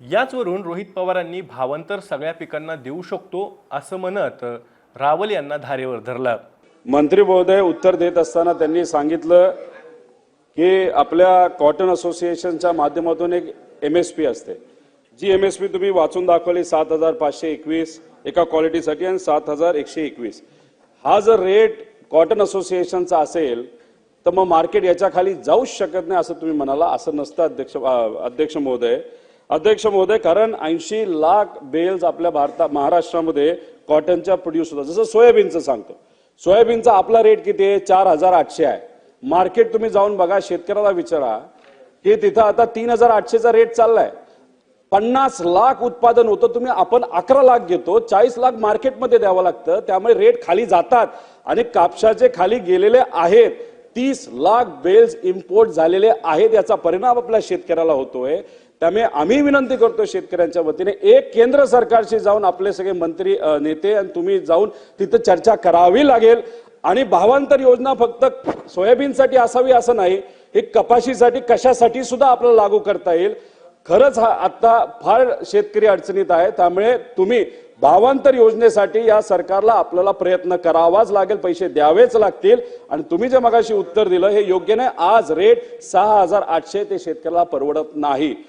याचवरून रोहित पवारांनी भावांतर सगळ्या पिकांना देऊ शकतो असं म्हणत रावल यांना धारेवर धरलं. मंत्री महोदय उत्तर देत असताना त्यांनी सांगितलं की आपल्या कॉटन असोसिएशनच्या माध्यमातून एक एम एस पी असते. जी एम एस पी तुम्ही वाचून दाखवली सात हजार पाचशे एकवीस एका क्वालिटीसाठी आणि सात हजार एकशे एकवीस. हा जर रेट कॉटन असोसिएशनचा असेल तर मग मार्केट याच्या खाली जाऊच शकत नाही असं तुम्ही म्हणाला असं नसतं अध्यक्ष अध्यक्ष महोदय. अध्यक्ष महोदय कारण ऐंशी लाख बेल्स आपल्या भारता महाराष्ट्रामध्ये कॉटनच्या प्रोड्यूस होतात. जसं सोयाबीनचं सांगतो. सोयाबीनचा आपला रेट किती आहे? चार हजार आठशे आहे. मार्केट तुम्ही जाऊन बघा शेतकऱ्याला विचारा की तिथं आता तीन हजार आठशेचा रेट चाललाय. पन्नास लाख उत्पादन होतं तुम्ही आपण अकरा लाख घेतो चाळीस लाख मार्केटमध्ये द्यावं लागतं त्यामुळे रेट खाली जातात. आणि कापसाचे खाली गेलेले आहेत तीस लाख बेल्स इम्पोर्ट झालेले आहेत याचा परिणाम आपल्या शेतकऱ्याला होतोय. त्यामुळे आम्ही विनंती करतो शेतकऱ्यांच्या वतीने एक केंद्र सरकारशी जाऊन आपले सगळे मंत्री नेते आणि तुम्ही जाऊन तिथं चर्चा करावी लागेल. आणि भावांतर योजना फक्त सोयाबीनसाठी असावी असं नाही हे कपाशीसाठी कशासाठी सुद्धा आपल्याला लागू करता येईल. खरंच हा आत्ता फार शेतकरी अडचणीत आहे त्यामुळे तुम्ही भावांतर योजनेसाठी या सरकारला आपल्याला प्रयत्न करावाच लागेल पैसे द्यावेच लागतील. आणि तुम्ही जे मगाशी उत्तर दिलं हे योग्य नाही. आज रेट सहा हजार आठशे ते शेतकऱ्याला परवडत नाही.